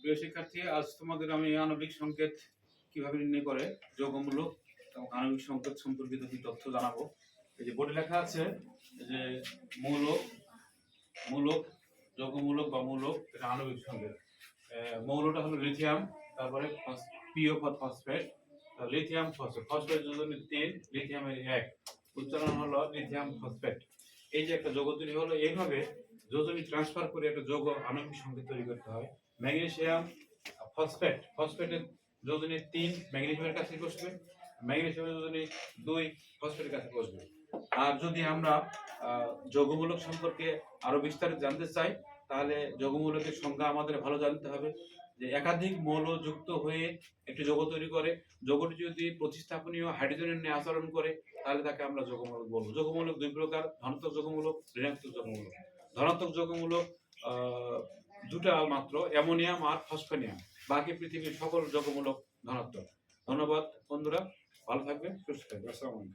প্রিয় শিক্ষার্থী, আজ তোমাদের আমি আণবিক সংকেত কীভাবে নির্ণয় করে যৌগমূলক এবং আণবিক সংকেত সম্পর্কিত কি তথ্য জানাব? এই যে বোর্ডে লেখা আছে যে মৌলক, মূলক, যৌগমূলক বা মূলক, এটা আণবিক সংকেত। মৌলটা হলো লিথিয়াম, তারপরে PO phosphate lithium phosphate phosphate যোজনের তিন, লিথিয়ামের এক। উচ্চারণ হলো লিথিয়াম ফসফেট এই যে একটা যৌগ তৈরি হলো, এইভাবে যোজনী ট্রান্সফার করে একটা যৌগ আণবিক সংকেত তৈরি করতে হয়। ম্যাগনেসিয়াম ফসফেট, ফসফেটের যোজনী তিন ম্যাগনেসিয়ামের কাছে বসবে, ম্যাগনেসিয়ামের যোজনী দুই ফসফেটের কাছে বসবে। আর যদি আমরা যৌগমূলক সম্পর্কে আরও বিস্তারিত জানতে চাই, তাহলে যৌগমূলকের সংজ্ঞা আমাদের ভালো জানতে হবে যে একাধিক মৌল যুক্ত হয়ে একটি যৌগ তৈরি করে। যৌগটি যদি প্রতিস্থাপনীয় হাইড্রোজেনের নিয়ে আচরণ করে, তাহলে তাকে আমরা যৌগমূলক বলব। যৌগমূলক দুই প্রকার ধনাত্মক যৌগমূলক, ঋণাত্মক যৌগমূলক। ধনাত্মক যৌগমূলক দুটা মাত্র, অ্যামোনিয়াম আর ফসফেনিয়াম। বাকি পৃথিবীর সকল যৌগমূলক ধনাত্মক। ধন্যবাদ বন্ধুরা, ভালো থাকবেন, সুস্থ থাকবেন। আসসালামু আলাইকুম।